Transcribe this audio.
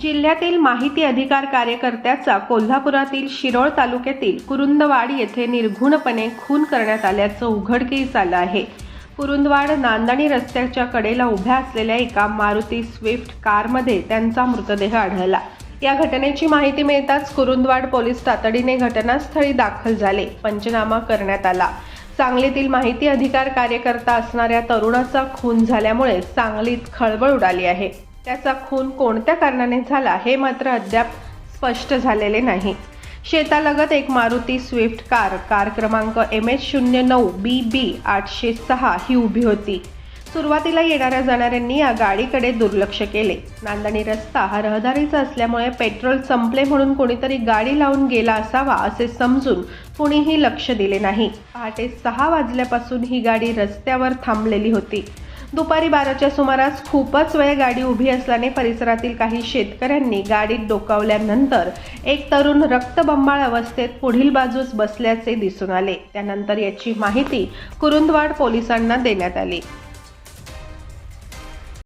जिल्ह्यातील माहिती अधिकार कार्यकर्त्याचा कोल्हापुरातील शिरोळ तालुक्यातील कुरुंदवाड येथे निर्घुणपणे खून करण्यात आल्याचं उघडकीस आलं आहे. कुरुंदवाड नांदणी रस्त्याच्या कडेला उभ्या असलेल्या एका मारुती स्विफ्ट कारमध्ये त्यांचा मृतदेह आढळला. या घटनेची माहिती मिळताच कुरुंदवाड पोलीस तातडीने घटनास्थळी दाखल झाले. पंचनामा करण्यात आला. सांगलीतील माहिती अधिकार कार्यकर्ता असणाऱ्या तरुणाचा खून झाल्यामुळे सांगलीत खळबळ उडाली आहे. त्याचा खून कोणत्या कारणाने झाला हे मात्र अद्याप स्पष्ट झालेले नाही. शेतालगत एक मारुती स्विफ्ट कार कार क्रमांक एम एच शून्य नऊ बी बी आठशे सहा ही उभी होती. सुरुवातीला येणाऱ्या जाणाऱ्यांनी या गाडीकडे दुर्लक्ष केले. नांदणी रस्ता हा रहदारीचा असल्यामुळे पेट्रोल संपले म्हणून कोणीतरी गाडी लावून गेला असावा असे समजून कुणीही लक्ष दिले नाही. पहाटे सहा वाजल्यापासून ही गाडी रस्त्यावर थांबलेली होती. दुपारी बाराच्या सुमारास खूपच वेळ गाडी उभी असल्याने परिसरातील काही शेतकऱ्यांनी गाडीत डोकावल्यानंतर एक तरुण रक्तबंबाळ अवस्थेत पुढील बाजूस बसल्याचे दिसून आले. त्यानंतर याची माहिती कुरुंदवाड पोलिसांना देण्यात आली.